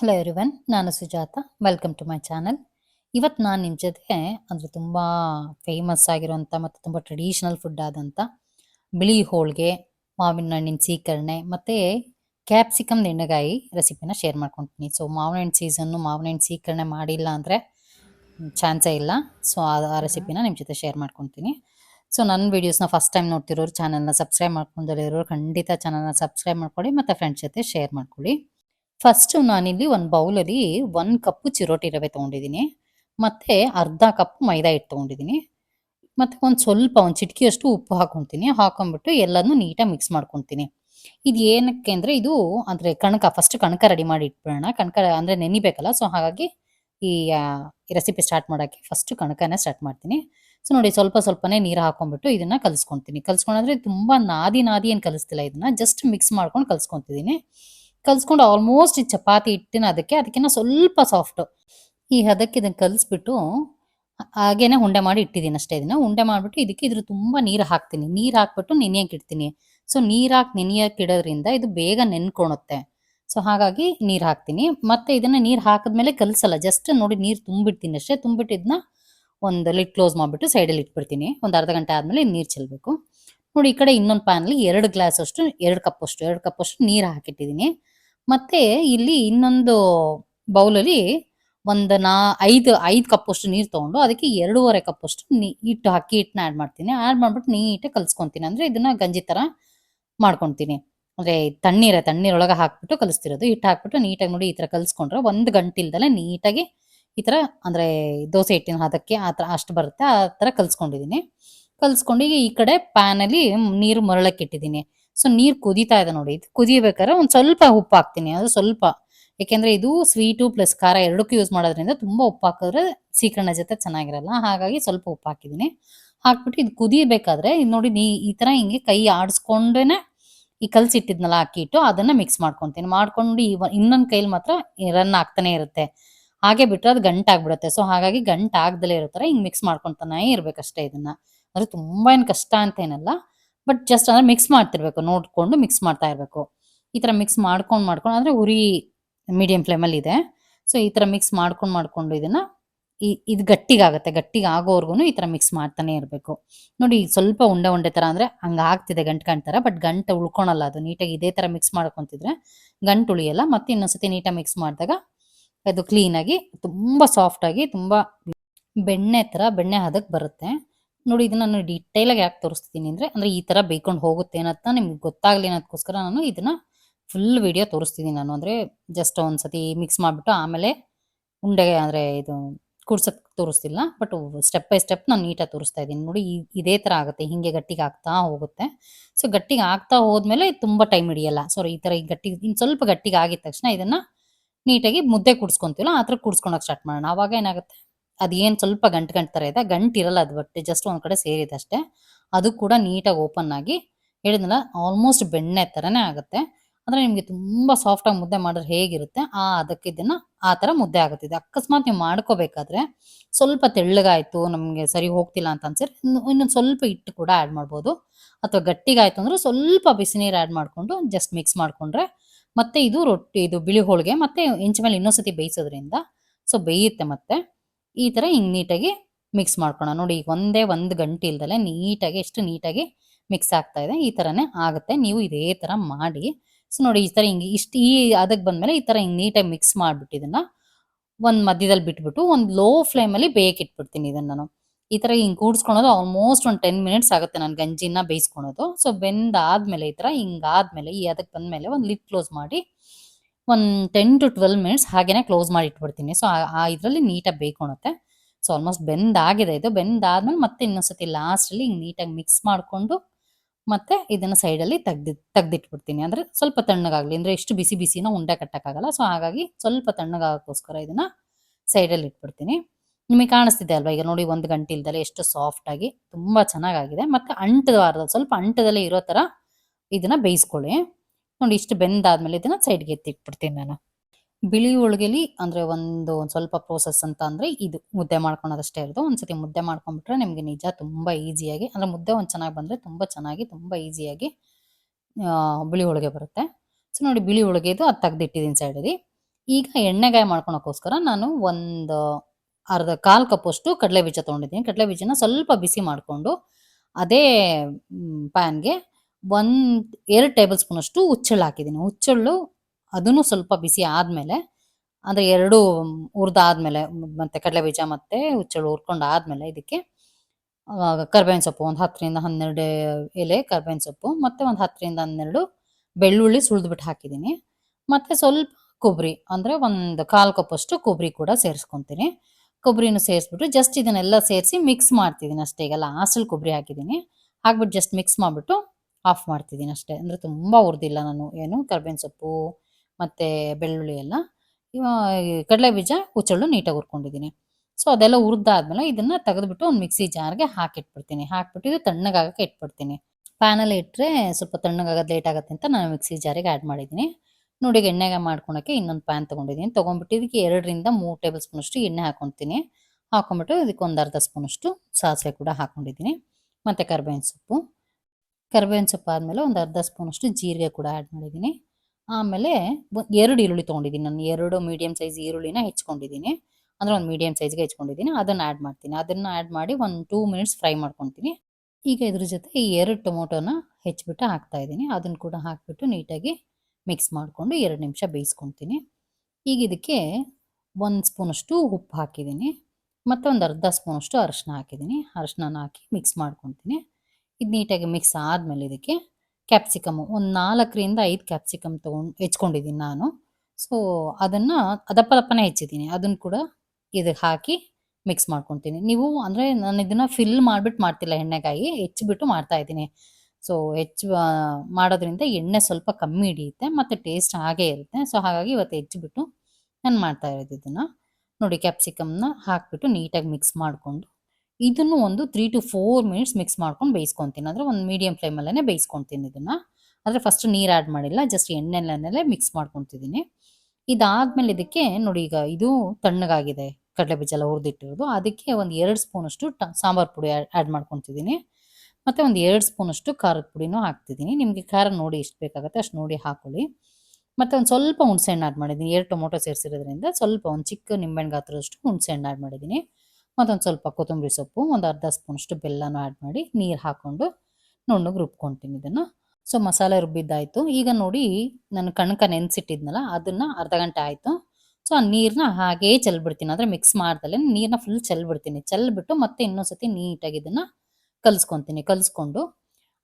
Hello everyone ನಾನು Sujatha. Welcome to my channel ಇವತ್ತು ನಾನು ನಿಮ್ಮ ಜೊತೆ ಅಂದರೆ ತುಂಬ ಫೇಮಸ್ ಆಗಿರುವಂಥ ಮತ್ತು ತುಂಬ ಟ್ರೆಡಿಷನಲ್ ಫುಡ್ ಆದಂಥ ಬಿಳಿ ಹೋಳಿಗೆ, ಮಾವಿನ ಹಣ್ಣಿನ ಸೀಕರಣೆ ಮತ್ತು ಕ್ಯಾಪ್ಸಿಕಮ್ ಎಣ್ಣೆಗಾಯಿ ರೆಸಿಪಿನ ಶೇರ್ ಮಾಡ್ಕೊತೀನಿ. ಸೊ ಮಾವಿನ ಹಣ್ಣು ಸೀಸನ್ನು ಮಾವಿನ ಹಣ್ಣು ಸೀಕರಣೆ ಮಾಡಿಲ್ಲ ಅಂದರೆ ಚಾನ್ಸೇ ಇಲ್ಲ. ಸೊ ಆ ರೆಸಿಪಿನ ನಿಮ್ಮ ಜೊತೆ ಶೇರ್ ಮಾಡ್ಕೊತೀನಿ. ಸೊ ನನ್ನ ವೀಡಿಯೋಸ್ನ ಫಸ್ಟ್ ಟೈಮ್ ನೋಡ್ತಿರೋರು ಚಾನಲ್ನ ಸಬ್ಸ್ಕ್ರೈಬ್ ಮಾಡ್ಕೊಂಡಿರೋರು ಖಂಡಿತ ಚಾನಲ್ನ ಸಬ್ಸ್ಕ್ರೈಬ್ ಮಾಡ್ಕೊಳ್ಳಿ ಮತ್ತು ಫ್ರೆಂಡ್ಸ್ ಜೊತೆ ಶೇರ್ ಮಾಡ್ಕೊಳ್ಳಿ. ಫಸ್ಟ್ ನಾನಿಲ್ಲಿ ಒಂದು ಬೌಲಲ್ಲಿ ಒಂದು ಕಪ್ಪು ಚಿರೋಟಿ ರವೆ ತೊಗೊಂಡಿದ್ದೀನಿ. ಮತ್ತು ಅರ್ಧ ಕಪ್ ಮೈದಾ ಹಿಟ್ಟು ತೊಗೊಂಡಿದ್ದೀನಿ. ಮತ್ತು ಒಂದು ಸ್ವಲ್ಪ, ಒಂದು ಚಿಟಿಕೆಯಷ್ಟು ಉಪ್ಪು ಹಾಕೊತೀನಿ ಹಾಕೊಂಡ್ಬಿಟ್ಟು ಎಲ್ಲನೂ ನೀಟಾಗಿ ಮಿಕ್ಸ್ ಮಾಡ್ಕೊತೀನಿ ಇದು ಏನಕ್ಕೆ ಅಂದರೆ ಇದು ಅಂದರೆ ಕಣಕ ಫಸ್ಟ್ ಕಣಕ ರೆಡಿ ಮಾಡಿ ಇಟ್ಬಿಡೋಣ. ಕಣಕ ಅಂದರೆ ನೆನಿಬೇಕಲ್ಲ ಸೊ ಹಾಗಾಗಿ ಈ ರೆಸಿಪಿ ಸ್ಟಾರ್ಟ್ ಮಾಡೋಕ್ಕೆ ಫಸ್ಟು ಕಣಕನ ಸ್ಟಾರ್ಟ್ ಮಾಡ್ತೀನಿ. ಸೊ ನೋಡಿ, ಸ್ವಲ್ಪ ಸ್ವಲ್ಪನೇ ನೀರು ಹಾಕೊಂಡ್ಬಿಟ್ಟು ಇದನ್ನು ಕಲಿಸ್ಕೊತೀನಿ ಕಲಿಸ್ಕೊಂಡ್ರೆ ತುಂಬ ನಾದಿ ನಾದಿ ಏನು ಕಲಿಸ್ತಿಲ್ಲ ಇದನ್ನು ಜಸ್ಟ್ ಮಿಕ್ಸ್ ಮಾಡ್ಕೊಂಡು ಕಲಿಸ್ಕೊತಿದ್ದೀನಿ. ಕಲಿಸ್ಕೊಂಡು ಆಲ್ಮೋಸ್ಟ್ ಈ ಚಪಾತಿ ಇಟ್ಟಿನ ಅದಕ್ಕೆ ಅದಕ್ಕಿಂತ ಸ್ವಲ್ಪ ಸಾಫ್ಟು ಈ ಹದಕ್ಕೆ ಇದನ್ನು ಕಲಿಸ್ಬಿಟ್ಟು, ಹಾಗೇನೆ ಉಂಡೆ ಮಾಡಿ ಇಟ್ಟಿದ್ದೀನಿ ಅಷ್ಟೇ ಇದನ್ನ. ಉಂಡೆ ಮಾಡಿಬಿಟ್ಟು ಇದಕ್ಕೆ ಇದ್ರ ತುಂಬ ನೀರು ಹಾಕ್ತೀನಿ. ನೀರು ಹಾಕ್ಬಿಟ್ಟು ನೆನೆಯಕ್ಕೆ ಇಡ್ತೀನಿ. ಸೊ ನೀರು ಹಾಕಿ ನೆನೆಯಕ್ಕೆ ಇಡೋದ್ರಿಂದ ಇದು ಬೇಗ ನೆನ್ಕೊಳುತ್ತೆ ಸೊ ಹಾಗಾಗಿ ನೀರು ಹಾಕ್ತೀನಿ. ಮತ್ತೆ ಇದನ್ನ ನೀರು ಹಾಕಿದ್ಮೇಲೆ ಕಲಸಲ್ಲ. ಜಸ್ಟ್ ನೋಡಿ ನೀರು ತುಂಬಿಡ್ತೀನಿ ಅಷ್ಟೇ. ತುಂಬಿಟ್ಟು ಇದನ್ನ ಒಂದು ಲಿಡ್ ಕ್ಲೋಸ್ ಮಾಡಿಬಿಟ್ಟು ಸೈಡಲ್ಲಿ ಇಟ್ಬಿಡ್ತೀನಿ. ಒಂದು ಅರ್ಧ ಗಂಟೆ ಆದಮೇಲೆ ನೀರು ಚೆಲ್ಲಬೇಕು ನೋಡಿ ಈ ಕಡೆ ಇನ್ನೊಂದು ಪ್ಯಾನಲ್ಲಿ ಎರಡು ಗ್ಲಾಸ್ ಅಷ್ಟು, ಎರಡು ಕಪ್ ಅಷ್ಟು, ಎರಡು ಕಪ್ ಅಷ್ಟು ನೀರು ಹಾಕಿಟ್ಟಿದ್ದೀನಿ ಮತ್ತೆ ಇಲ್ಲಿ ಇನ್ನೊಂದು ಬೌಲಲ್ಲಿ ಒಂದು ನಾ ಐದು ಐದು ಕಪ್ ಅಷ್ಟು ನೀರು ತೊಗೊಂಡು ಅದಕ್ಕೆ ಎರಡೂವರೆ ಕಪ್ ಅಷ್ಟು ನೀ, ಹಿಟ್ಟು ಅಕ್ಕಿ ಹಿಟ್ಟನ್ನ ಆ್ಯಡ್ ಮಾಡ್ತೀನಿ. ಆ್ಯಡ್ ಮಾಡ್ಬಿಟ್ಟು ನೀಟಾಗಿ ಕಲಿಸ್ಕೊತೀನಿ. ಅಂದರೆ ಇದನ್ನು ಗಂಜಿ ಥರ ಮಾಡ್ಕೊತೀನಿ. ಅಂದರೆ ತಣ್ಣೀರೆ, ತಣ್ಣೀರೊಳಗೆ ಹಾಕ್ಬಿಟ್ಟು ಕಲಿಸ್ತಿರೋದು. ಹಿಟ್ಟು ಹಾಕ್ಬಿಟ್ಟು ನೀಟಾಗಿ ನೋಡಿ ಈ ಥರ ಕಲಿಸ್ಕೊಂಡ್ರೆ ಒಂದು ಗಂಟೆ ಇಲ್ದಲೆ ನೀಟಾಗಿ ಈ ಥರ ಅಂದರೆ ದೋಸೆ ಹಿಟ್ಟಿನ ಹದಕ್ಕೆ ಆ ಥರ ಅಷ್ಟು ಬರುತ್ತೆ. ಆ ಥರ ಕಲಿಸ್ಕೊಂಡಿದ್ದೀನಿ. ಕಲಿಸ್ಕೊಂಡು ಈ ಕಡೆ ಪ್ಯಾನಲ್ಲಿ ನೀರು ಮರಳಕ್ಕೆ ಇಟ್ಟಿದ್ದೀನಿ. ಸೊ ನೀರ್ ಕುದೀತಾ ಇದೆ ನೋಡಿ. ಇದು ಕುದಿಬೇಕಾದ್ರೆ ಒಂದ್ ಸ್ವಲ್ಪ ಉಪ್ಪು ಹಾಕ್ತೀನಿ. ಅದು ಸ್ವಲ್ಪ. ಯಾಕೆಂದ್ರೆ ಇದು ಸ್ವೀಟು ಪ್ಲಸ್ ಖಾರ ಎರಡಕ್ಕೂ ಯೂಸ್ ಮಾಡೋದ್ರಿಂದ ತುಂಬಾ ಉಪ್ಪು ಹಾಕಿದ್ರೆ ಸೀಕರಣ ಜೊತೆ ಚೆನ್ನಾಗಿರಲ್ಲ. ಹಾಗಾಗಿ ಸ್ವಲ್ಪ ಉಪ್ಪು ಹಾಕಿದೀನಿ ಹಾಕ್ಬಿಟ್ಟು ಇದು ಕುದಿಬೇಕಾದ್ರೆ ಇದು ನೋಡಿ ನೀ ಈ ತರ ಹಿಂಗೆ ಕೈ ಆಡಿಸ್ಕೊಂಡೇನೆ ಈ ಕಲ್ಸಿಟ್ಟಿದ್ನಲ್ಲ ಅಕ್ಕಿ ಇಟ್ಟು ಅದನ್ನ ಮಿಕ್ಸ್ ಮಾಡ್ಕೊತೀನಿ. ಮಾಡ್ಕೊಂಡು ಈ ಇನ್ನೊಂದು ಕೈಲಿ ಮಾತ್ರ ರನ್ ಆಗ್ತಾನೆ ಇರುತ್ತೆ. ಹಾಗೆ ಬಿಟ್ಟರೆ ಅದು ಗಂಟಾಗ್ಬಿಡುತ್ತೆ ಸೊ ಹಾಗಾಗಿ ಗಂಟಾಗ್ದಲೇ ಇರೋ ಥರ ಹಿಂಗೆ ಮಿಕ್ಸ್ ಮಾಡ್ಕೊಂತಾನೆ ಇರ್ಬೇಕಷ್ಟೇ ಇದನ್ನ. ಅಂದ್ರೆ ತುಂಬಾ ಏನ್ ಕಷ್ಟ ಅಂತ ಏನಲ್ಲ. ಬಟ್ ಜಸ್ಟ್ ಅಂದ್ರೆ ಮಿಕ್ಸ್ ಮಾಡ್ತಿರ್ಬೇಕು, ನೋಡ್ಕೊಂಡು ಮಿಕ್ಸ್ ಮಾಡ್ತಾ ಇರಬೇಕು. ಈ ಥರ ಮಿಕ್ಸ್ ಮಾಡ್ಕೊಂಡು ಮಾಡ್ಕೊಂಡು, ಅಂದ್ರೆ ಉರಿ ಮೀಡಿಯಂ ಫ್ಲೇಮಲ್ಲಿ ಇದೆ. ಸೊ ಈ ಥರ ಮಿಕ್ಸ್ ಮಾಡ್ಕೊಂಡು ಮಾಡ್ಕೊಂಡು ಇದನ್ನ ಈ, ಇದು ಗಟ್ಟಿಗಾಗುತ್ತೆ ಗಟ್ಟಿಗೆ ಈ ಥರ ಮಿಕ್ಸ್ ಮಾಡ್ತಾನೆ ಇರಬೇಕು. ನೋಡಿ, ಈಗ ಸ್ವಲ್ಪ ಉಂಡೆ ಉಂಡೆ ಥರ ಅಂದರೆ ಹಂಗೆ ಆಗ್ತಿದೆ ಗಂಟು ಕಾಣ್ತಾರ ಬಟ್ ಗಂಟು ಉಳ್ಕೊಳಲ್ಲ ಅದು. ನೀಟಾಗಿ ಇದೇ ಥರ ಮಿಕ್ಸ್ ಮಾಡ್ಕೊತಿದ್ರೆ ಗಂಟು ಉಳಿಯಲ್ಲ. ಮತ್ತೆ ಇನ್ನೊಂದ್ಸತಿ ನೀಟಾಗಿ ಮಿಕ್ಸ್ ಮಾಡಿದಾಗ ಅದು ಕ್ಲೀನಾಗಿ ತುಂಬ ಸಾಫ್ಟಾಗಿ ತುಂಬ ಬೆಣ್ಣೆ ಥರ ಬೆಣ್ಣೆ ಹದಕ್ಕೆ ಬರುತ್ತೆ. ನೋಡಿ, ಇದನ್ನ ನಾನು ಡೀಟೇಲಾಗಿ ಯಾಕೆ ತೋರಿಸ್ತೀನಿ ಅಂದ್ರೆ ಅಂದ್ರೆ ಈ ತರ ಬೇಯ್ಕೊಂಡು ಹೋಗುತ್ತೆ ಅನ್ನೋದನ್ನ ನಿಮ್ಗೆ ಗೊತ್ತಾಗ್ಲಿ ಅನ್ನೋದಕ್ಕೋಸ್ಕರ ನಾನು ಇದನ್ನ ಫುಲ್ ವಿಡಿಯೋ ತೋರಿಸ್ತಿದ್ದೀನಿ ನಾನು. ಅಂದ್ರೆ ಜಸ್ಟ್ ಒಂದ್ಸತಿ ಮಿಕ್ಸ್ ಮಾಡ್ಬಿಟ್ಟು ಆಮೇಲೆ ಉಂಡೆ, ಅಂದ್ರೆ ಇದು ಕುಡ್ಸಕ್ ತೋರಿಸ್ತಿಲ್ಲ ಬಟ್ ಸ್ಟೆಪ್ ಬೈ ಸ್ಟೆಪ್ ನಾನು ನೀಟಾಗಿ ತೋರಿಸ್ತಾ ಇದ್ದೀನಿ. ನೋಡಿ ಇದೇ ತರ ಆಗುತ್ತೆ, ಹಿಂಗೆ ಗಟ್ಟಿಗೆ ಆಗ್ತಾ ಹೋಗುತ್ತೆ. ಸೊ ಗಟ್ಟಿಗೆ ಆಗ್ತಾ ಹೋದ್ಮೇಲೆ ತುಂಬಾ ಟೈಮ್ ಹಿಡಿಯಲ್ಲ. ಸಾರಿ ಈ ತರ ಈ ಗಟ್ಟಿ ಇನ್ನು ಸ್ವಲ್ಪ ಗಟ್ಟಿಗೆ ಆಗಿದ ತಕ್ಷಣ ಇದನ್ನ ನೀಟಾಗಿ ಮುದ್ದೆ ಕುಡ್ಸ್ಕೊಂತೀವಲ್ಲ, ಆ ಥರ ಕುಡ್ಸ್ಕೊಳಕ್ ಸ್ಟಾರ್ಟ್ ಮಾಡೋಣ. ಅವಾಗ ಏನಾಗುತ್ತೆ? ಅದೇನು ಸ್ವಲ್ಪ ಗಂಟು ಗಂಟು ಇದೆ, ಗಂಟು ಇರಲ್ಲ ಅದು ಬಟ್ಟೆ ಜಸ್ಟ್ ಒಂದು ಕಡೆ ಸೇರಿದೆ ಅಷ್ಟೇ. ಅದು ಕೂಡ ನೀಟಾಗಿ ಓಪನ್ ಆಗಿ ಹೇಳಿದ್ನಲ್ಲ ಆಲ್ಮೋಸ್ಟ್ ಬೆಣ್ಣೆ ಥರನೇ ಆಗುತ್ತೆ. ಅಂದರೆ ನಿಮಗೆ ತುಂಬ ಸಾಫ್ಟಾಗಿ ಮುದ್ದೆ ಮಾಡಿದ್ರೆ ಹೇಗಿರುತ್ತೆ, ಆ ಅದಕ್ಕೆ ಇದನ್ನು ಆ ಥರ ಮುದ್ದೆ ಆಗುತ್ತೆ. ಇದು ಅಕಸ್ಮಾತ್ ನೀವು ಮಾಡ್ಕೋಬೇಕಾದ್ರೆ ಸ್ವಲ್ಪ ತೆಳ್ಳಗಾಯಿತು, ನಮಗೆ ಸರಿ ಹೋಗ್ತಿಲ್ಲ ಅಂತ ಅನ್ಸಿದ್ರೆ ಇನ್ನು- ಇನ್ನೊಂದು ಸ್ವಲ್ಪ ಹಿಟ್ಟು ಕೂಡ ಆ್ಯಡ್ ಮಾಡ್ಬೋದು. ಅಥವಾ ಗಟ್ಟಿಗಾಯ್ತು ಅಂದರೆ ಸ್ವಲ್ಪ ಬಿಸಿನೀರು ಆ್ಯಡ್ ಮಾಡಿಕೊಂಡು ಜಸ್ಟ್ ಮಿಕ್ಸ್ ಮಾಡಿಕೊಂಡ್ರೆ ಮತ್ತೆ ಇದು ರೊಟ್ಟಿ, ಇದು ಬಿಳಿ ಹೋಳಿಗೆ ಮತ್ತೆ ಇಂಚು ಮೇಲೆ ಇನ್ನೊಂದ್ಸತಿ ಬೇಯಿಸೋದ್ರಿಂದ ಸೊ ಬೇಯುತ್ತೆ ಮತ್ತೆ. ಈ ಥರ ಹಿಂಗೆ ನೀಟಾಗಿ ಮಿಕ್ಸ್ ಮಾಡ್ಕೊಳ ನೋಡಿ, ಈಗ ಒಂದೇ ಒಂದು ಗಂಟೆ ಇಲ್ದಲೆ ನೀಟಾಗಿ, ಎಷ್ಟು ನೀಟಾಗಿ ಮಿಕ್ಸ್ ಆಗ್ತಾ ಇದೆ, ಈ ಥರನೇ ಆಗುತ್ತೆ. ನೀವು ಇದೇ ಥರ ಮಾಡಿ. ಸೊ ನೋಡಿ, ಈ ಥರ ಹಿಂಗೆ ಇಷ್ಟು ಈ ಅದಕ್ಕೆ ಬಂದಮೇಲೆ ಈ ಥರ ಹಿಂಗೆ ನೀಟಾಗಿ ಮಿಕ್ಸ್ ಮಾಡಿಬಿಟ್ಟು ಇದನ್ನು ಒಂದು ಮಧ್ಯದಲ್ಲಿ ಬಿಟ್ಬಿಟ್ಟು ಒಂದು ಲೋ ಫ್ಲೇಮಲ್ಲಿ ಬೇಯಕ್ಕೆ ಇದನ್ನು ನಾನು. ಈ ಥರ ಹಿಂಗೆ ಕೂಡಿಸ್ಕೊಳೋದು ಆಲ್ಮೋಸ್ಟ್ ಒಂದು ಟೆನ್ ಮಿನಿಟ್ಸ್ ಆಗುತ್ತೆ ನಾನು ಗಂಜಿನ ಬೇಯಿಸ್ಕೊಳೋದು. ಸೊ ಬೆಂದಾದ್ಮೇಲೆ ಈ ಥರ ಹಿಂಗಾದ್ಮೇಲೆ ಈ ಅದಕ್ಕೆ ಬಂದಮೇಲೆ ಒಂದು ಲಿಡ್ ಕ್ಲೋಸ್ ಮಾಡಿ ಒಂದು ಟೆನ್ ಟು ಟ್ವೆಲ್ ಮಿನಿಟ್ಸ್ ಹಾಗೇನೆ ಕ್ಲೋಸ್ ಮಾಡಿ ಇಟ್ಬಿಡ್ತೀನಿ. ಸೊ ಆ ಇದರಲ್ಲಿ ನೀಟಾಗಿ ಬೇಯ್ಕೊಳುತ್ತೆ ಸೊ ಆಲ್ಮೋಸ್ಟ್ ಬೆಂದಾಗಿದೆ ಇದು. ಬೆಂದಾದ್ಮೇಲೆ ಮತ್ತೆ ಇನ್ನೊಂದ್ಸತಿ ಲಾಸ್ಟಲ್ಲಿ ಹಿಂಗೆ ನೀಟಾಗಿ ಮಿಕ್ಸ್ ಮಾಡಿಕೊಂಡು ಮತ್ತೆ ಇದನ್ನ ಸೈಡಲ್ಲಿ ತೆಗ್ದಿ, ತೆಗ್ದಿಟ್ಬಿಡ್ತೀನಿ. ಅಂದರೆ ಸ್ವಲ್ಪ ತಣ್ಣಗಾಗಲಿ. ಅಂದರೆ ಎಷ್ಟು ಬಿಸಿ ಬಿಸಿನ ಉಂಡೆ ಕಟ್ಟೋಕ್ಕಾಗಲ್ಲ. ಸೊ ಹಾಗಾಗಿ ಸ್ವಲ್ಪ ತಣ್ಣಗಾಗೋಕ್ಕೋಸ್ಕರ ಇದನ್ನ ಸೈಡಲ್ಲಿ ಇಟ್ಬಿಡ್ತೀನಿ. ನಿಮಗೆ ಕಾಣಿಸ್ತಿದೆ ಅಲ್ವಾ? ಈಗ ನೋಡಿ ಒಂದು ಗಂಟೆ ಇಲ್ದಲೆ ಎಷ್ಟು ಸಾಫ್ಟಾಗಿ ತುಂಬ ಚೆನ್ನಾಗಾಗಿದೆ. ಮತ್ತೆ ಅಂಟದವಾರದ ಸ್ವಲ್ಪ ಅಂಟದಲ್ಲೇ ಇರೋ ಥರ ಇದನ್ನ ಬೇಯಿಸ್ಕೊಳ್ಳಿ. ನೋಡಿ ಇಷ್ಟು ಬೆಂದಾದ್ಮೇಲೆ ಇದನ್ನ ಸೈಡ್ಗೆ ಎತ್ತಿಟ್ಬಿಡ್ತೀನಿ ನಾನು. ಬಿಳಿ ಹೋಳಿಗೆಲಿ ಅಂದ್ರೆ ಒಂದು ಒಂದು ಸ್ವಲ್ಪ ಪ್ರೋಸೆಸ್ ಅಂತ ಅಂದ್ರೆ ಇದು ಮುದ್ದೆ ಮಾಡ್ಕೊಳೋದಷ್ಟೇ ಇರೋದು. ಒಂದ್ಸತಿ ಮುದ್ದೆ ಮಾಡ್ಕೊಂಡ್ಬಿಟ್ರೆ ನಿಮಗೆ ನಿಜ ತುಂಬಾ ಈಸಿಯಾಗಿ, ಅಂದ್ರೆ ಮುದ್ದೆ ಒಂದು ಚೆನ್ನಾಗಿ ಬಂದ್ರೆ ತುಂಬಾ ಚೆನ್ನಾಗಿ, ತುಂಬಾ ಈಸಿಯಾಗಿ ಬಿಳಿ ಹೋಳಿಗೆ ಬರುತ್ತೆ. ಸೊ ನೋಡಿ ಬಿಳಿ ಹೋಳಿಗೆದು ಅದು ತೆಗ್ದಿಟ್ಟಿದ್ದೀನಿ ಸೈಡಲ್ಲಿ ಈಗ ಎಣ್ಣೆಗಾಯಿ ಮಾಡ್ಕೊಳಕ್ಕೋಸ್ಕರ ನಾನು ಒಂದು ಅರ್ಧ ಕಾಲು ಕಪ್ಪಷ್ಟು ಕಡಲೆ ಬೀಜ ತೊಗೊಂಡಿದ್ದೀನಿ. ಕಡಲೆ ಬೀಜನ ಸ್ವಲ್ಪ ಬಿಸಿ ಮಾಡಿಕೊಂಡು, ಅದೇ ಪ್ಯಾನ್ಗೆ ಒಂದು, ಎರಡು ಟೇಬಲ್ ಸ್ಪೂನಷ್ಟು ಹುಚ್ಚಳ್ಳು ಹಾಕಿದ್ದೀನಿ. ಹುಚ್ಚಳ್ಳು ಅದನ್ನು ಸ್ವಲ್ಪ ಬಿಸಿ ಆದಮೇಲೆ, ಅಂದರೆ ಎರಡು ಹುರಿದಾದ್ಮೇಲೆ ಮತ್ತು ಕಡಲೆ ಬೀಜ ಮತ್ತು ಹುಚ್ಚೆಳ್ಳು ಹುರ್ಕೊಂಡು ಆದಮೇಲೆ ಇದಕ್ಕೆ ಕರ್ಬೇವಿನ ಸೊಪ್ಪು, ಒಂದು ಹತ್ತರಿಂದ ಹನ್ನೆರಡು ಎಲೆ, ಕರ್ಬೇವಿನ ಸೊಪ್ಪು, ಮತ್ತು ಒಂದು ಹತ್ತರಿಂದ ಹನ್ನೆರಡು ಬೆಳ್ಳುಳ್ಳಿ ಸುಳಿದ್ಬಿಟ್ಟು ಹಾಕಿದ್ದೀನಿ. ಮತ್ತು ಸ್ವಲ್ಪ ಕೊಬ್ಬರಿ ಅಂದರೆ ಒಂದು ಕಾಲು ಕಪ್ಪಷ್ಟು ಕೊಬ್ಬರಿ ಕೂಡ ಸೇರಿಸ್ಕೊತೀನಿ. ಕೊಬ್ಬರಿನೂ ಸೇರಿಸ್ಬಿಟ್ಟು ಜಸ್ಟ್ ಇದನ್ನೆಲ್ಲ ಸೇರಿಸಿ ಮಿಕ್ಸ್ ಮಾಡ್ತಿದ್ದೀನಿ ಅಷ್ಟೇ. ಈಗ ಲಾಸ್ಟಲ್ಲಿ ಕೊಬ್ಬರಿ ಹಾಕಿದ್ದೀನಿ. ಹಾಕ್ಬಿಟ್ಟು ಜಸ್ಟ್ ಮಿಕ್ಸ್ ಮಾಡಿಬಿಟ್ಟು ಆಫ್ ಮಾಡ್ತಿದ್ದೀನಿ ಅಷ್ಟೇ. ಅಂದರೆ ತುಂಬ ಹುರಿದಿಲ್ಲ ನಾನು. ಏನು ಕರ್ಬೇವಿನ ಸೊಪ್ಪು, ಮತ್ತು ಬೆಳ್ಳುಳ್ಳಿ ಎಲ್ಲ. ಕಡಲೆ ಬೀಜ, ಹುಚ್ಚಳ್ಳು ನೀಟಾಗಿ ಹುರ್ಕೊಂಡಿದ್ದೀನಿ. ಸೊ ಅದೆಲ್ಲ ಹುರಿದಾದ್ಮೇಲೆ ಇದನ್ನು ತೆಗೆದುಬಿಟ್ಟು ಒಂದು ಮಿಕ್ಸಿ ಜಾರ್ಗೆ ಹಾಕಿಟ್ಬಿಡ್ತೀನಿ. ಹಾಕಿಬಿಟ್ಟು ಇದು ತಣ್ಣಗಾಗಕ್ಕೆ ಇಟ್ಬಿಡ್ತೀನಿ. ಪ್ಯಾನಲ್ಲಿ ಇಟ್ಟರೆ ಸ್ವಲ್ಪ ತಣ್ಣಗಾಗೋದು ಲೇಟ್ ಆಗುತ್ತೆ ಅಂತ ನಾನು ಮಿಕ್ಸಿ ಜಾರಿಗೆ ಆ್ಯಡ್ ಮಾಡಿದ್ದೀನಿ. ನೋಡಿ ಎಣ್ಣೆಗೆ ಮಾಡ್ಕೊಳಕ್ಕೆ ಇನ್ನೊಂದು ಪ್ಯಾನ್ ತೊಗೊಂಡಿದ್ದೀನಿ. ತೊಗೊಂಡ್ಬಿಟ್ಟು ಇದಕ್ಕೆ ಎರಡರಿಂದ ಮೂರು ಟೇಬಲ್ ಸ್ಪೂನಷ್ಟು ಎಣ್ಣೆ ಹಾಕ್ಕೊತೀನಿ ಹಾಕೊಂಡ್ಬಿಟ್ಟು ಇದಕ್ಕೆ ಒಂದು ಅರ್ಧ ಸ್ಪೂನಷ್ಟು ಸಾಸಿವೆ ಕೂಡ ಹಾಕ್ಕೊಂಡಿದ್ದೀನಿ ಮತ್ತು ಕರ್ಬೇವಿನ ಸೊಪ್ಪು. ಕರ್ಬೇವಿನ ಸೊಪ್ಪು ಆದಮೇಲೆ ಒಂದು ಅರ್ಧ ಸ್ಪೂನಷ್ಟು ಜೀರಿಗೆ ಕೂಡ ಆ್ಯಡ್ ಮಾಡಿದ್ದೀನಿ. ಆಮೇಲೆ ಎರಡು ಈರುಳ್ಳಿ ತೊಗೊಂಡಿದ್ದೀನಿ ನಾನು. ಎರಡು ಮೀಡಿಯಮ್ ಸೈಜ್ ಈರುಳ್ಳಿನ ಹೆಚ್ಕೊಂಡಿದ್ದೀನಿ. ಅಂದರೆ ಒಂದು ಮೀಡಿಯಮ್ ಸೈಜ್ಗೆ ಹೆಚ್ಕೊಂಡಿದ್ದೀನಿ. ಅದನ್ನು ಆ್ಯಡ್ ಮಾಡ್ತೀನಿ. ಅದನ್ನು ಆ್ಯಡ್ ಮಾಡಿ ಒಂದು ಟೂ ಮಿನಿಟ್ಸ್ ಫ್ರೈ ಮಾಡ್ಕೊತೀನಿ. ಈಗ ಇದ್ರ ಜೊತೆ ಈ ಎರಡು ಟೊಮೊಟೊನ ಹೆಚ್ಚಿಬಿಟ್ಟು ಹಾಕ್ತಾ ಇದ್ದೀನಿ. ಅದನ್ನು ಕೂಡ ಹಾಕಿಬಿಟ್ಟು ನೀಟಾಗಿ ಮಿಕ್ಸ್ ಮಾಡಿಕೊಂಡು ಎರಡು ನಿಮಿಷ ಬೇಯಿಸ್ಕೊತೀನಿ. ಈಗ ಇದಕ್ಕೆ ಒಂದು ಸ್ಪೂನಷ್ಟು ಉಪ್ಪು ಹಾಕಿದ್ದೀನಿ. ಮತ್ತು ಒಂದು ಅರ್ಧ ಸ್ಪೂನಷ್ಟು ಅರಶಿನ ಹಾಕಿದ್ದೀನಿ. ಅರಶಿನ ಹಾಕಿ ಮಿಕ್ಸ್ ಮಾಡ್ಕೊತೀನಿ. ಇದು ನೀಟಾಗಿ ಮಿಕ್ಸ್ ಆದಮೇಲೆ ಇದಕ್ಕೆ ಕ್ಯಾಪ್ಸಿಕಮ್ಮು ಒಂದು ನಾಲ್ಕರಿಂದ ಐದು ಕ್ಯಾಪ್ಸಿಕಮ್ ತೊಗೊಂಡು ಹೆಚ್ಕೊಂಡಿದ್ದೀನಿ ನಾನು. ಸೊ ಅದನ್ನು ದಪ್ಪ ದಪ್ಪನೇ ಹೆಚ್ಚಿದ್ದೀನಿ. ಅದನ್ನು ಕೂಡ ಇದಕ್ಕೆ ಹಾಕಿ ಮಿಕ್ಸ್ ಮಾಡ್ಕೊತೀನಿ. ನೀವು ಅಂದರೆ ನಾನು ಇದನ್ನು ಫಿಲ್ ಮಾಡಿಬಿಟ್ಟು ಮಾಡ್ತಿಲ್ಲ ಎಣ್ಣೆಗಾಯಿ, ಹೆಚ್ಚಿಬಿಟ್ಟು ಮಾಡ್ತಾ ಇದ್ದೀನಿ. ಸೊ ಹೆಚ್ಚು ಮಾಡೋದ್ರಿಂದ ಎಣ್ಣೆ ಸ್ವಲ್ಪ ಕಮ್ಮಿ ಹಿಡಿಯುತ್ತೆ, ಮತ್ತು ಟೇಸ್ಟ್ ಹಾಗೇ ಇರುತ್ತೆ. ಸೊ ಹಾಗಾಗಿ ಇವತ್ತು ಹೆಚ್ಚಿಬಿಟ್ಟು ನಾನು ಮಾಡ್ತಾ ಇರೋದು ಇದನ್ನು. ನೋಡಿ, ಕ್ಯಾಪ್ಸಿಕಮ್ನ ಹಾಕಿಬಿಟ್ಟು ನೀಟಾಗಿ ಮಿಕ್ಸ್ ಮಾಡಿಕೊಂಡು ಇದನ್ನು ಒಂದು three to four minutes mix ಮಾಡ್ಕೊಂಡು ಬೇಯಿಸ್ಕೊತೀನಿ. ಅಂದರೆ ಒಂದು ಮೀಡಿಯಂ ಫ್ಲೇಮಲ್ಲೇ ಬೇಯಿಸ್ಕೊತೀನಿ ಇದನ್ನು. ಆದರೆ ಫಸ್ಟ್ ನೀರು ಆ್ಯಡ್ ಮಾಡಿಲ್ಲ ಜಸ್ಟ್ ಎಣ್ಣೆಲ್ಲೇ ಮಿಕ್ಸ್ ಮಾಡ್ಕೊತಿದ್ದೀನಿ. ಇದಾದಮೇಲೆ ಇದಕ್ಕೆ ನೋಡಿ ಈಗ ಇದು ತಣ್ಣಗಾಗಿದೆ, ಕಡಲೆ ಬೀಜ ಎಲ್ಲ ಹುರಿದಿಟ್ಟಿರೋದು. ಅದಕ್ಕೆ ಒಂದು ಎರಡು ಸ್ಪೂನಷ್ಟು ಟ, ಸಾಂಬಾರು ಪುಡಿ ಆ್ಯಡ್ ಮಾಡ್ಕೊತಿದ್ದೀನಿ. ಮತ್ತು ಒಂದು ಎರಡು ಸ್ಪೂನಷ್ಟು ಖಾರದ ಪುಡಿನೂ ಹಾಕ್ತಿದ್ದೀನಿ. ನಿಮಗೆ ಖಾರ ನೋಡಿ ಎಷ್ಟು ಬೇಕಾಗುತ್ತೆ ಅಷ್ಟು ನೋಡಿ ಹಾಕೊಳ್ಳಿ. ಮತ್ತು ಒಂದು ಸ್ವಲ್ಪ ಹುಣಸೆಹಣ್ಣು ಆ್ಯಡ್ ಮಾಡಿದ್ದೀನಿ. ಎರಡು ಟೊಮೊಟೊ ಸೇರಿಸಿರೋದ್ರಿಂದ ಸ್ವಲ್ಪ ಒಂದು ಚಿಕ್ಕ ನಿಂಬೆಹಣ್ಣು ಗಾತ್ರದಷ್ಟು ಹುಣಸೆಹಣ್ಣು ಆ್ಯಡ್ ಮಾಡಿದ್ದೀನಿ. ಮತ್ತೊಂದು ಸ್ವಲ್ಪ ಕೊತ್ತಂಬರಿ ಸೊಪ್ಪು, ಒಂದು ಅರ್ಧ ಸ್ಪೂನಷ್ಟು ಬೆಲ್ಲನೂ ಆ್ಯಡ್ ಮಾಡಿ ನೀರು ಹಾಕ್ಕೊಂಡು ನುಣ್ಣಗೆ ರುಬ್ಕೊತೀನಿ ಇದನ್ನು. ಸೊ ಮಸಾಲೆ ರುಬ್ಬಿದ್ದಾಯಿತು. ಈಗ ನೋಡಿ ನಾನು ಕಣಕ ನೆನೆಸಿಟ್ಟಿದ್ನಲ್ಲ, ಅದನ್ನು ಅರ್ಧ ಗಂಟೆ ಆಯಿತು. ಸೊ ಆ ನೀರನ್ನ ಹಾಗೇ ಚೆಲ್ಬಿಡ್ತೀನಿ. ಅಂದರೆ ಮಿಕ್ಸ್ ಮಾಡ್ದಲೆ ನೀರನ್ನ ಫುಲ್ ಚೆಲ್ಬಿಡ್ತೀನಿ. ಚೆಲ್ಬಿಟ್ಟು ಮತ್ತೆ ಇನ್ನೊಂದು ಸತಿ ನೀಟಾಗಿ ಇದನ್ನು ಕಲಿಸ್ಕೊತೀನಿ, ಕಲಿಸ್ಕೊಂಡು.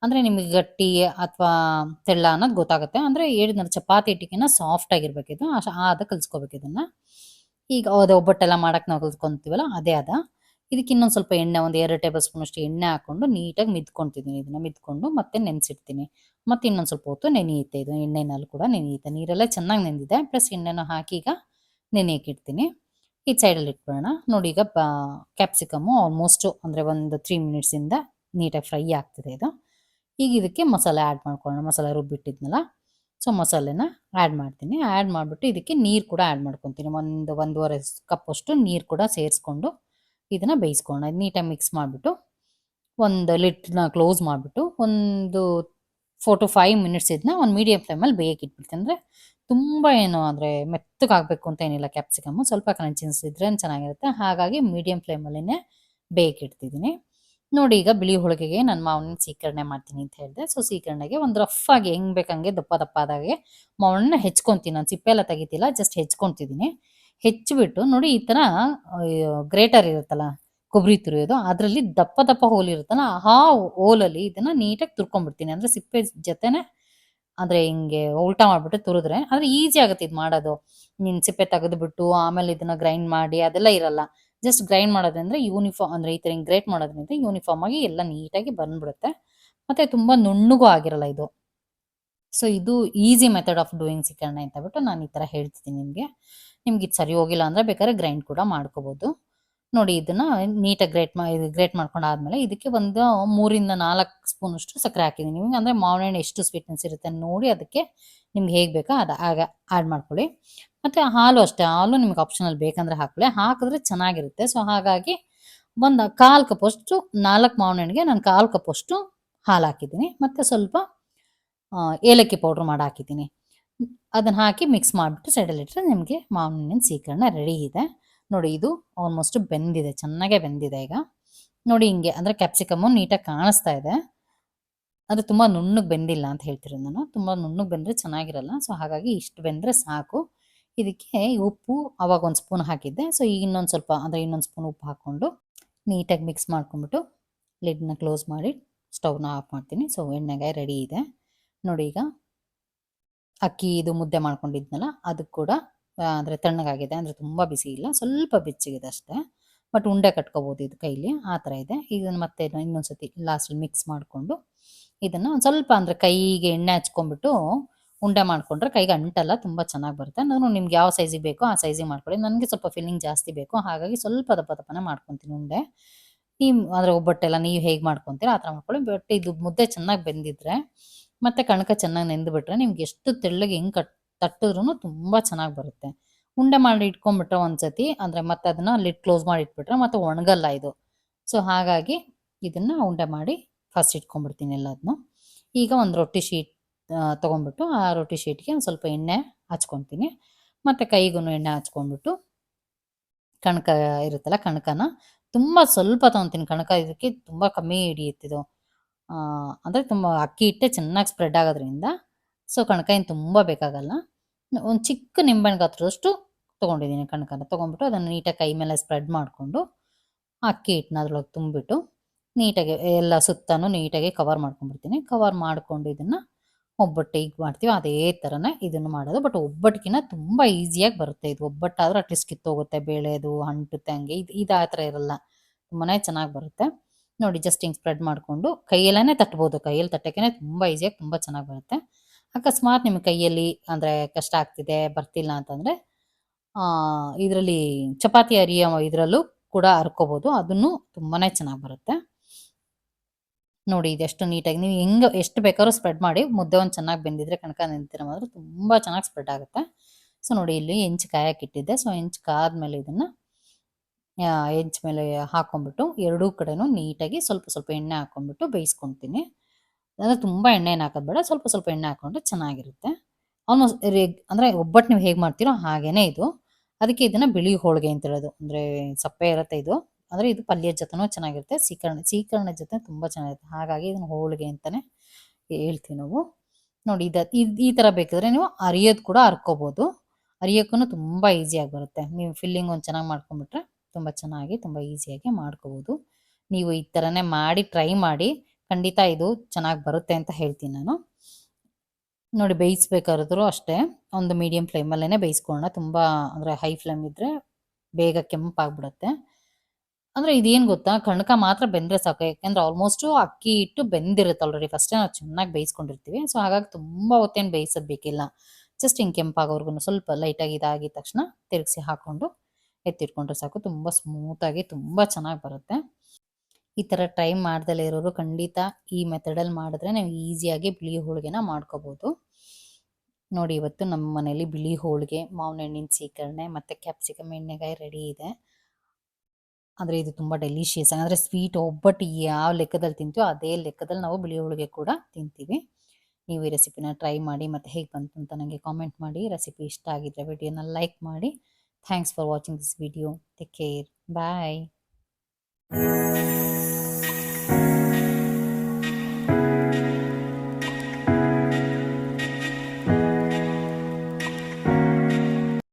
ಅಂದರೆ ನಿಮಗೆ ಗಟ್ಟಿ ಅಥವಾ ತೆಳ್ಳ ಅನ್ನೋದು ಗೊತ್ತಾಗುತ್ತೆ. ಅಂದರೆ ಹೇಳಿದ್ನಲ್ಲ, ಚಪಾತಿ ಇಟ್ಟಿಗೆನ ಸಾಫ್ಟ್ ಆಗಿರ್ಬೇಕಿದು. ಆದ ಕಲಿಸ್ಕೋಬೇಕು ಇದನ್ನು. ಈಗ ಅದು ಒಬ್ಬಟ್ಟೆಲ್ಲ ಮಾಡಕ್ಕೆ ನಾವು ಕಲ್ತ್ಕೊಂತೀವಲ್ಲ, ಅದೇ ಅದ. ಇದಕ್ಕೆ ಇನ್ನೊಂದು ಸ್ವಲ್ಪ ಎಣ್ಣೆ, ಒಂದು ಎರಡು ಟೇಬಲ್ ಸ್ಪೂನ್ ಅಷ್ಟು ಎಣ್ಣೆ ಹಾಕೊಂಡು ನೀಟಾಗಿ ಮಿದ್ಕೊಂತಿದ್ದೀನಿ ಇದನ್ನ ಮಿದ್ಕೊಂಡು ಮತ್ತೆ ನೆನೆಸಿಡ್ತೀನಿ. ಮತ್ತೆ ಇನ್ನೊಂದು ಸ್ವಲ್ಪ ಹೊತ್ತು ನೆನೆಯುತ್ತೆ ಇದು. ಎಣ್ಣೆನಲ್ಲಿ ಕೂಡ ನೆನೆಯುತ್ತೆ. ನೀರೆಲ್ಲ ಚೆನ್ನಾಗಿ ನೆಂದಿದೆ. ಪ್ಲಸ್ ಎಣ್ಣೆನ ಹಾಕಿ ಈಗ ನೆನೆಯಕ್ಕೆ ಇಡ್ತೀನಿ. ಈ ಸೈಡಲ್ಲಿ ಇಟ್ಬಿಡೋಣ ನೋಡಿ ಈಗ ಕ್ಯಾಪ್ಸಿಕಮ್ಮು ಆಲ್ಮೋಸ್ಟು ಅಂದರೆ ಒಂದು ತ್ರೀ ಮಿನಿಟ್ಸಿಂದ ನೀಟಾಗಿ ಫ್ರೈ ಆಗ್ತಿದೆ ಇದು. ಈಗ ಇದಕ್ಕೆ ಮಸಾಲೆ ಆ್ಯಡ್ ಮಾಡ್ಕೊಳ್ಳೋಣ. ಮಸಾಲೆ ರುಬ್ಬಿಟ್ಟಿದ್ನಲ್ಲ. ಸೊ ಮಸಾಲೆನ ಆ್ಯಡ್ ಮಾಡ್ತೀನಿ. ಆ್ಯಡ್ ಮಾಡಿಬಿಟ್ಟು ಇದಕ್ಕೆ ನೀರು ಕೂಡ ಆ್ಯಡ್ ಮಾಡ್ಕೊತೀನಿ. ಒಂದು, ಒಂದೂವರೆ ಕಪ್ಪಷ್ಟು ನೀರು ಕೂಡ ಸೇರಿಸ್ಕೊಂಡು ಇದನ್ನು ಬೇಯಿಸ್ಕೊಳ್ಳೋಣ. ನೀಟಾಗಿ ಮಿಕ್ಸ್ ಮಾಡಿಬಿಟ್ಟು ಒಂದು ಲಿಟ್ನ ಕ್ಲೋಸ್ ಮಾಡಿಬಿಟ್ಟು ಒಂದು ಫೋರ್ ಟು ಫೈವ್ ಮಿನಿಟ್ಸ್ ಇದನ್ನ ಒಂದು ಮೀಡಿಯಂ ಫ್ಲೇಮಲ್ಲಿ ಬೇಯಕ್ಕೆ ಇಟ್ಬಿಡ್ತೀನಿ. ಅಂದರೆ ತುಂಬ ಏನು ಅಂದರೆ ಮೆತ್ತಗಾಗಬೇಕು ಅಂತ ಏನಿಲ್ಲ ಕ್ಯಾಪ್ಸಿಕಮ್ಮು ಸ್ವಲ್ಪ ಕ್ರಂಚಿನ್ಸ್ ಇದ್ರೆ ಚೆನ್ನಾಗಿರುತ್ತೆ. ಹಾಗಾಗಿ ಮೀಡಿಯಂ ಫ್ಲೇಮಲ್ಲೇ ಬೇಯಕ್ಕೆ ಇಡ್ತಿದ್ದೀನಿ. ನೋಡಿ ಈಗ ಬಿಳಿ ಹೋಳಿಗೆಗೆ ನನ್ನ ಮಾವನ ಸೀಕರಣೆ ಮಾಡ್ತೀನಿ ಅಂತ ಹೇಳಿದೆ. ಸೊ ಸೀಕರಣೆಗೆ ಒಂದು ರಫ್ ಆಗಿ ಹೆಂಗ್ ಬೇಕಂಗೆ ದಪ್ಪ ದಪ್ಪ ಆದಾಗೆ ಮಾವನ್ನ ಹೆಚ್ಕೊಂತೀನಿ. ನಾನು ಸಿಪ್ಪೆ ಎಲ್ಲ ತೆಗಿತಿಲ್ಲ ಜಸ್ಟ್ ಹೆಚ್ಕೊಂತಿದ್ದೀನಿ ಹೆಚ್ಚಿಬಿಟ್ಟು ನೋಡಿ ಈ ತರ ಗ್ರೇಟರ್ ಇರುತ್ತಲ್ಲ ಕೊಬ್ಬರಿ ತುರಿಯೋದು, ಅದರಲ್ಲಿ ದಪ್ಪ ದಪ್ಪ ಹೋಲ್ ಇರುತ್ತಲ್ಲ, ಆ ಹೋಲಲ್ಲಿ ಇದನ್ನ ನೀಟಾಗಿ ತುರ್ಕೊಂಡ್ಬಿಡ್ತೀನಿ. ಅಂದ್ರೆ ಸಿಪ್ಪೆ ಜೊತೆನೆ ಅಂದ್ರೆ ಹಿಂಗೆ ಉಲ್ಟಾ ಮಾಡಿಬಿಟ್ಟು ತುರಿದ್ರೆ ಆದ್ರೆ ಈಸಿ ಆಗುತ್ತೆ ಇದು ಮಾಡೋದು. ನಿನ್ ಸಿಪ್ಪೆ ತೆಗೆದ್ಬಿಟ್ಟು ಆಮೇಲೆ ಇದನ್ನ ಗ್ರೈಂಡ್ ಮಾಡಿ ಅದೆಲ್ಲ ಇರಲ್ಲ. ಜಸ್ಟ್ ಗ್ರೈಂಡ್ ಮಾಡೋದ್ರಿಂದ ಯೂನಿಫಾರ್ಮ್ ಅಂದರೆ ಈ ಥರ ಗ್ರೇಟ್ ಮಾಡೋದ್ರಿಂದ ಯೂನಿಫಾರ್ಮ್ ಆಗಿ ಎಲ್ಲ ನೀಟಾಗಿ ಬಂದ್ಬಿಡುತ್ತೆ. ಮತ್ತು ತುಂಬ ನುಣ್ಣಗೂ ಆಗಿರಲ್ಲ ಇದು. ಸೊ ಇದು ಈಸಿ ಮೆಥಡ್ ಆಫ್ ಡೂಯಿಂಗ್ ಸಿಕ್ಕಣ್ಣ ಅಂತ ಬಿಟ್ಟು ನಾನು ಈ ಥರ ಹೇಳ್ತಿದ್ದೀನಿ ನಿಮಗೆ. ನಿಮ್ಗೆ ಇದು ಸರಿ ಹೋಗಿಲ್ಲ ಅಂದರೆ ಬೇಕಾದ್ರೆ ಗ್ರೈಂಡ್ ಕೂಡ ಮಾಡ್ಕೋಬೋದು. ನೋಡಿ, ಇದನ್ನ ನೀಟಾಗಿ ಗ್ರೇಟ್ ಮಾ ಗ್ರೇಟ್ ಮಾಡ್ಕೊಂಡು ಆದ್ಮೇಲೆ ಇದಕ್ಕೆ ಒಂದು ಮೂರಿಂದ ನಾಲ್ಕು ಸ್ಪೂನಷ್ಟು ಸಕ್ಕರೆ ಹಾಕಿದ್ದೀನಿ. ನಿಮಗೆ ಅಂದರೆ ಮಾವಿನ ಎಷ್ಟು ಸ್ವೀಟ್ನೆಸ್ ಇರುತ್ತೆ ನೋಡಿ ಅದಕ್ಕೆ ನಿಮ್ಗೆ ಹೇಗೆ ಬೇಕೋ ಅದು ಆಗ ಆ್ಯಡ್ ಮಾಡ್ಕೊಳ್ಳಿ. ಮತ್ತು ಹಾಲು ಅಷ್ಟೇ ಹಾಲು ನಿಮ್ಗೆ ಆಪ್ಷನಲ್ ಬೇಕಂದ್ರೆ ಹಾಕ್ಲೆ ಹಾಕಿದ್ರೆ ಚೆನ್ನಾಗಿರುತ್ತೆ. ಸೊ ಹಾಗಾಗಿ ಒಂದು ಕಾಲು ಕಪ್ಪಷ್ಟು ನಾಲ್ಕು ಮಾವಿನ ಹಣ್ಣಿಗೆ ನಾನು ಕಾಲು ಕಪ್ಪಷ್ಟು ಹಾಲು ಹಾಕಿದ್ದೀನಿ. ಮತ್ತು ಸ್ವಲ್ಪ ಏಲಕ್ಕಿ ಪೌಡ್ರ್ ಮಾಡಿ ಹಾಕಿದ್ದೀನಿ. ಅದನ್ನು ಹಾಕಿ ಮಿಕ್ಸ್ ಮಾಡಿಬಿಟ್ಟು ಸೈಡಲ್ಲಿಟ್ಟರೆ ನಿಮಗೆ ಮಾವಿನ ಹಣ್ಣಿನ ಸೀಕರಣ ರೆಡಿ ಇದೆ. ನೋಡಿ, ಇದು ಆಲ್ಮೋಸ್ಟ್ ಬೆಂದಿದೆ. ಚೆನ್ನಾಗೇ ಬೆಂದಿದೆ ಈಗ. ನೋಡಿ, ಹಿಂಗೆ ಅಂದರೆ ಕ್ಯಾಪ್ಸಿಕಮ್ಮು ನೀಟಾಗಿ ಕಾಣಿಸ್ತಾ ಇದೆ. ಅಂದರೆ ತುಂಬ ನುಣ್ಣಗೆ ಬೆಂದಿಲ್ಲ ಅಂತ ಹೇಳ್ತಿರೋದು ನಾನು. ತುಂಬ ನುಣ್ಣಗೆ ಬೆಂದರೆ ಚೆನ್ನಾಗಿರಲ್ಲ. ಸೊ ಹಾಗಾಗಿ ಇಷ್ಟು ಬೆಂದರೆ ಸಾಕು. ಇದಕ್ಕೆ ಉಪ್ಪು ಅವಾಗ ಒಂದು ಸ್ಪೂನ್ ಹಾಕಿದ್ದೆ. ಸೊ ಈಗ ಇನ್ನೊಂದು ಸ್ವಲ್ಪ, ಅಂದರೆ ಇನ್ನೊಂದು ಸ್ಪೂನ್ ಉಪ್ಪು ಹಾಕ್ಕೊಂಡು ನೀಟಾಗಿ ಮಿಕ್ಸ್ ಮಾಡ್ಕೊಂಬಿಟ್ಟು ಲಿಡ್ನ ಕ್ಲೋಸ್ ಮಾಡಿ ಸ್ಟೌವ್ನ ಆಫ್ ಮಾಡ್ತೀನಿ. ಸೊ ಎಣ್ಣೆಗೆ ರೆಡಿ ಇದೆ. ನೋಡಿ ಈಗ ಅಕ್ಕಿ ಇದು ಮುದ್ದೆ ಮಾಡ್ಕೊಂಡಿದ್ನಲ್ಲ ಅದಕ್ಕೆ ಕೂಡ ಅಂದರೆ ತಣ್ಣಗಾಗಿದೆ, ಅಂದರೆ ತುಂಬ ಬಿಸಿ ಇಲ್ಲ, ಸ್ವಲ್ಪ ಬೆಚ್ಚಗಿದೆ ಅಷ್ಟೇ. ಬಟ್ ಉಂಡೆ ಕಟ್ಕೋಬೋದು ಇದು ಕೈಲಿ, ಆ ಥರ ಇದೆ. ಇದನ್ನು ಮತ್ತೆ ಇನ್ನೊಂದು ಸತಿ ಲಾಸ್ಟಲ್ಲಿ ಮಿಕ್ಸ್ ಮಾಡಿಕೊಂಡು ಇದನ್ನು ಒಂದು ಸ್ವಲ್ಪ, ಅಂದರೆ ಕೈಗೆ ಎಣ್ಣೆ ಹಚ್ಕೊಂಡ್ಬಿಟ್ಟು ಉಂಡೆ ಮಾಡಿಕೊಂಡ್ರೆ ಕೈಗೆ ಅಂಟಲ್ಲ, ತುಂಬ ಚೆನ್ನಾಗಿ ಬರುತ್ತೆ. ನಾನು ನಿಮ್ಗೆ ಯಾವ ಸೈಜಿಗೆ ಬೇಕೋ ಆ ಸೈಜಿಗೆ ಮಾಡ್ಕೊಳ್ಳಿ. ನನಗೆ ಸ್ವಲ್ಪ ಫಿಲ್ಲಿಂಗ್ ಜಾಸ್ತಿ ಬೇಕು. ಹಾಗಾಗಿ ಸ್ವಲ್ಪ ದಪ್ಪ ದಪ್ಪನೇ ಮಾಡ್ಕೊತೀನಿ ಉಂಡೆ. ನೀವು ಅಂದರೆ ಒಬ್ಬಟ್ಟೆಲ್ಲ ನೀವು ಹೇಗೆ ಮಾಡ್ಕೊತೀರ ಆ ಥರ ಮಾಡ್ಕೊಳ್ಳಿ. ಬಟ್ ಇದು ಮುದ್ದೆ ಚೆನ್ನಾಗಿ ಬೆಂದಿದ್ರೆ, ಮತ್ತು ಕಣಕ ಚೆನ್ನಾಗಿ ನೆಂದುಬಿಟ್ರೆ ನಿಮ್ಗೆ ಎಷ್ಟು ತೆಳ್ಳಗೆ ಹೆಂಗೆ ಕಟ್ ತಟ್ಟಿದ್ರೂ ತುಂಬ ಚೆನ್ನಾಗಿ ಬರುತ್ತೆ. ಉಂಡೆ ಮಾಡಿ ಇಟ್ಕೊಂಡ್ಬಿಟ್ರೆ ಒಂದ್ಸತಿ, ಅಂದರೆ ಮತ್ತೆ ಅದನ್ನು ಲಿಡ್ ಕ್ಲೋಸ್ ಮಾಡಿ ಇಟ್ಬಿಟ್ರೆ ಮತ್ತೆ ಒಣಗಲ್ಲ ಇದು. ಸೊ ಹಾಗಾಗಿ ಇದನ್ನು ಉಂಡೆ ಮಾಡಿ ಫಸ್ಟ್ ಇಟ್ಕೊಂಡ್ಬಿಡ್ತೀನಿ ಎಲ್ಲದನ್ನು ಈಗ ಒಂದು ರೊಟ್ಟಿ ಶೀಟ್ ತೊಗೊಂಡ್ಬಿಟ್ಟು ಆ ರೊಟ್ಟಿ ಶೀಟ್ಗೆ ಒಂದು ಸ್ವಲ್ಪ ಎಣ್ಣೆ ಹಚ್ಕೊತೀನಿ. ಮತ್ತು ಕೈಗೂ ಎಣ್ಣೆ ಹಚ್ಕೊಂಡ್ಬಿಟ್ಟು ಕಣಕ ಇರುತ್ತಲ್ಲ ಕಣಕನ ತುಂಬ ಸ್ವಲ್ಪ ತೊಗೊತೀನಿ. ಕಣಕ ಇದಕ್ಕೆ ತುಂಬ ಕಮ್ಮಿ ಹಿಡಿಯುತ್ತಿದ್ದು. ಅಂದರೆ ತುಂಬ ಅಕ್ಕಿ ಇಟ್ಟೆ ಚೆನ್ನಾಗಿ ಸ್ಪ್ರೆಡ್ ಆಗೋದ್ರಿಂದ ಸೊ ಕಣಕ ಏನು ತುಂಬ ಬೇಕಾಗಲ್ಲ. ಒಂದು ಚಿಕ್ಕ ನಿಂಬೆಹಣ್ಣು ಗಾತ್ರದಷ್ಟು ತೊಗೊಂಡಿದ್ದೀನಿ ಕಣಕನ. ತೊಗೊಂಡ್ಬಿಟ್ಟು ಅದನ್ನು ನೀಟಾಗಿ ಕೈ ಮೇಲೆ ಸ್ಪ್ರೆಡ್ ಮಾಡಿಕೊಂಡು ಅಕ್ಕಿ ಹಿಟ್ಟನ್ನ ಅದ್ರೊಳಗೆ ತುಂಬಿಬಿಟ್ಟು ನೀಟಾಗಿ ಎಲ್ಲ ಸುತ್ತನೂ ನೀಟಾಗಿ ಕವರ್ ಮಾಡ್ಕೊಂಡ್ಬಿಡ್ತೀನಿ. ಕವರ್ ಮಾಡಿಕೊಂಡು ಇದನ್ನು ಒಬ್ಬಟ್ಟು ಈಗ ಮಾಡ್ತೀವಿ ಅದೇ ಥರನೇ ಇದನ್ನು ಮಾಡೋದು. ಬಟ್ ಒಬ್ಬಟ್ಟಿಗಿನ ತುಂಬ ಈಸಿಯಾಗಿ ಬರುತ್ತೆ ಇದು. ಒಬ್ಬಟ್ಟಾದ್ರೆ ಅಟ್ಲೀಸ್ಟ್ ಕಿತ್ತೋಗುತ್ತೆ, ಬೇಳೆದು ಅಂಟುತ್ತೆ ಹಂಗೆ ಇದು ಇದು ಆ ಥರ ಇರಲ್ಲ. ತುಂಬಾ ಚೆನ್ನಾಗಿ ಬರುತ್ತೆ. ನೋಡಿ ಜಸ್ಟ್ ಹಿಂಗೆ ಸ್ಪ್ರೆಡ್ ಮಾಡಿಕೊಂಡು ಕೈಯಲ್ಲೇ ತಟ್ಬೋದು. ಕೈಯಲ್ಲಿ ತಟ್ಟೋಕ್ಕೆ ತುಂಬ ಈಸಿಯಾಗಿ ತುಂಬ ಚೆನ್ನಾಗಿ ಬರುತ್ತೆ. ಅಕಸ್ಮಾತ್ ನಿಮ್ಮ ಕೈಯಲ್ಲಿ ಅಂದರೆ ಕಷ್ಟ ಆಗ್ತಿದೆ, ಬರ್ತಿಲ್ಲ ಅಂತಂದರೆ ಇದರಲ್ಲಿ ಚಪಾತಿ ಅರಿಯೋ ಇದರಲ್ಲೂ ಕೂಡ ಹರ್ಕೋಬೋದು ಅದನ್ನು ತುಂಬಾ ಚೆನ್ನಾಗಿ ಬರುತ್ತೆ. ನೋಡಿ ಇದೆಷ್ಟು ನೀಟಾಗಿ ನೀವು ಹೆಂಗೆ ಎಷ್ಟು ಬೇಕಾದ್ರೂ ಸ್ಪ್ರೆಡ್ ಮಾಡಿ ಮುದ್ದೆ ಒಂದು ಚೆನ್ನಾಗಿ ಬೆಂದಿದ್ರೆ ಕಣಕ ನಿಂತಿರ ಮಾತ್ರ ತುಂಬ ಚೆನ್ನಾಗಿ ಸ್ಪ್ರೆಡ್ ಆಗುತ್ತೆ. ಸೊ ನೋಡಿ ಇಲ್ಲಿ ಹೆಂಚು ಕಾಯಕ್ಕೆ ಇಟ್ಟಿದ್ದೆ. ಸೊ ಹೆಂಚು ಕಾದ್ಮೇಲೆ ಇದನ್ನು ಹೆಂಚು ಮೇಲೆ ಹಾಕೊಂಡ್ಬಿಟ್ಟು ಎರಡೂ ಕಡೆನೂ ನೀಟಾಗಿ ಸ್ವಲ್ಪ ಸ್ವಲ್ಪ ಎಣ್ಣೆ ಹಾಕೊಂಡ್ಬಿಟ್ಟು ಬೇಯಿಸ್ಕೊತೀನಿ. ಅಂದರೆ ತುಂಬ ಎಣ್ಣೆ ಏನು ಹಾಕೋದು ಬೇಡ, ಸ್ವಲ್ಪ ಸ್ವಲ್ಪ ಎಣ್ಣೆ ಹಾಕೊಂಡ್ರೆ ಚೆನ್ನಾಗಿರುತ್ತೆ. ಆಲ್ಮೋಸ್ಟ್ ರೆಗ್ ಅಂದರೆ ಒಬ್ಬಟ್ಟು ನೀವು ಹೇಗೆ ಮಾಡ್ತೀರೋ ಹಾಗೇ ಇದು. ಅದಕ್ಕೆ ಇದನ್ನು ಬಿಳಿ ಹೋಳಿಗೆ ಅಂತ ಹೇಳೋದು. ಅಂದರೆ ಸಪ್ಪೆ ಇರುತ್ತೆ ಇದು. ಅಂದರೆ ಇದು ಪಲ್ಯದ ಜೊತೆನೂ ಚೆನ್ನಾಗಿರುತ್ತೆ. ಸೀಕರಣೆ ಸೀಕರಣೆ ಜೊತೆ ತುಂಬ ಚೆನ್ನಾಗಿರುತ್ತೆ. ಹಾಗಾಗಿ ಇದನ್ನು ಹೋಳಿಗೆ ಅಂತಲೇ ಹೇಳ್ತೀವಿ ನಾವು. ನೋಡಿ, ಇದು ಈ ಥರ ಬೇಕಿದ್ರೆ ನೀವು ಅರಿಯೋದು ಕೂಡ ಹರ್ಕೋಬೋದು ಅರಿಯೋಕ್ಕೂ ತುಂಬ ಈಸಿಯಾಗಿ ಬರುತ್ತೆ. ನೀವು ಫಿಲ್ಲಿಂಗ್ ಒಂದು ಚೆನ್ನಾಗಿ ಮಾಡ್ಕೊಂಬಿಟ್ರೆ ತುಂಬ ಚೆನ್ನಾಗಿ, ತುಂಬ ಈಸಿಯಾಗಿ ಮಾಡ್ಕೋಬೋದು. ನೀವು ಈ ಥರನೇ ಮಾಡಿ ಟ್ರೈ ಮಾಡಿ, ಖಂಡಿತ ಇದು ಚೆನ್ನಾಗಿ ಬರುತ್ತೆ ಅಂತ ಹೇಳ್ತೀನಿ ನಾನು. ನೋಡಿ, ಬೇಯಿಸ್ಬೇಕಾದ್ರೂ ಅಷ್ಟೇ. ಒಂದು ಮೀಡಿಯಮ್ ಫ್ಲೇಮಲ್ಲೇ ಬೇಯಿಸ್ಕೊಳ್ಳೋಣ. ತುಂಬ ಅಂದರೆ ಹೈ ಫ್ಲೇಮ್ ಇದ್ದರೆ ಬೇಗ ಕೆಂಪಾಗ್ಬಿಡುತ್ತೆ. ಅಂದರೆ ಇದೇನ್ ಗೊತ್ತಾ? ಕಣಕ ಮಾತ್ರ ಬೆಂದ್ರೆ ಸಾಕು. ಯಾಕಂದ್ರೆ ಆಲ್ಮೋಸ್ಟ್ ಅಕ್ಕಿ ಇಟ್ಟು ಬೆಂದಿರುತ್ತೆ ಆಲ್ರೆಡಿ ಫಸ್ಟ್ ನಾವು ಚೆನ್ನಾಗಿ ಬೇಯಿಸ್ಕೊಂಡಿರ್ತೀವಿ. ಸೊ ಹಾಗಾಗಿ ತುಂಬಾ ಹೊತ್ತೇನು ಬೇಯಿಸೋದ್ ಬೇಕಿಲ್ಲ. ಜಸ್ಟ್ ಹಿಂಗೆ ಕೆಂಪಾಗೋರ್ಗು ಸ್ವಲ್ಪ ಲೈಟಾಗಿ ಇದಾಗಿದ ತಕ್ಷಣ ತಿರುಗಿಸಿ ಹಾಕೊಂಡು ಎತ್ತಿಟ್ಕೊಂಡ್ರೆ ಸಾಕು. ತುಂಬ ಸ್ಮೂತಾಗಿ ತುಂಬ ಚೆನ್ನಾಗಿ ಬರುತ್ತೆ. ಈ ಥರ ಟ್ರೈ ಮಾಡ್ದಲೇ ಇರೋರು ಖಂಡಿತ ಈ ಮೆಥಡಲ್ಲಿ ಮಾಡಿದ್ರೆ ನಾವು ಈಸಿಯಾಗಿ ಬಿಳಿ ಹೋಳಿಗೆನ ಮಾಡ್ಕೋಬೋದು. ನೋಡಿ, ಇವತ್ತು ನಮ್ಮ ಮನೇಲಿ ಬಿಳಿ ಹೋಳಿಗೆ, ಮಾವಿನ ಹಣ್ಣಿನ ಸೀಕರಣೆ ಮತ್ತೆ ಕ್ಯಾಪ್ಸಿಕಮ್ ಎಣ್ಣೆಗಾಯಿ ರೆಡಿ ಇದೆ. ಅಂದರೆ ಇದು ತುಂಬ ಡೆಲಿಷಿಯಸ್ ಅಂದರೆ ಸ್ವೀಟ್ ಒಬ್ಬಟ್ಟು ಯಾವ ಲೆಕ್ಕದಲ್ಲಿ ತಿಂತೀವೋ ಅದೇ ಲೆಕ್ಕದಲ್ಲಿ ನಾವು ಬಿಳಿ ಹೋಳಿಗೆ ಕೂಡ ತಿಂತೀವಿ. ನೀವು ಈ ರೆಸಿಪಿನ ಟ್ರೈ ಮಾಡಿ ಮತ್ತು ಹೇಗೆ ಬಂತು ಅಂತ ನನಗೆ ಕಾಮೆಂಟ್ ಮಾಡಿ. ರೆಸಿಪಿ ಇಷ್ಟ ಆಗಿದ್ದರೆ ವಿಡಿಯೋನ ಲೈಕ್ ಮಾಡಿ. Thanks for watching this video take care bye